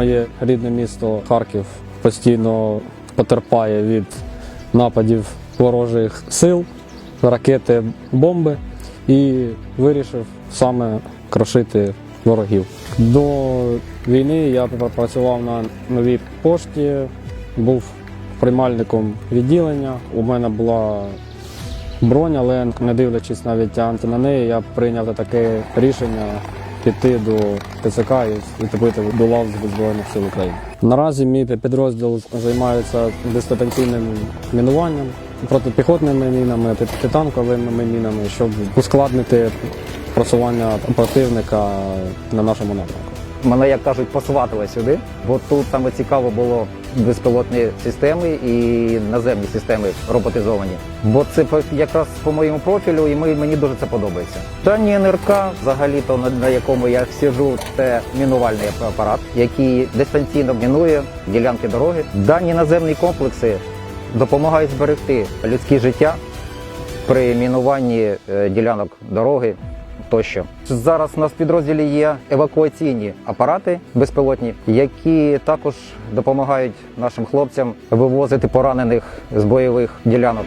Моє рідне місто Харків постійно потерпає від нападів ворожих сил, ракети, бомби і вирішив саме крошити ворогів. До війни я працював на новій пошті, був приймальником відділення. У мене була бронь, але не дивлячись навіть анти на неї, я прийняв таке рішення піти до ТЦК і вступити до лав Збройних сил України. Наразі мій підрозділ займається дистанційним мінуванням протипіхотними мінами, танковими мінами, щоб ускладнити просування противника на нашому напрямку. Мене, як кажуть, посватили сюди, бо тут саме цікаво було безпілотні системи і наземні системи роботизовані. Бо це якраз по моєму профілю, і мені дуже це подобається. Дані НРК, взагалі-то на, на якому я сиджу, це мінувальний апарат, який дистанційно мінує ділянки дороги. Дані наземні комплекси допомагають зберегти людське життя при мінуванні е, ділянок дороги тощо. Зараз у нас в підрозділі є евакуаційні апарати безпілотні, які також допомагають нашим хлопцям вивозити поранених з бойових ділянок.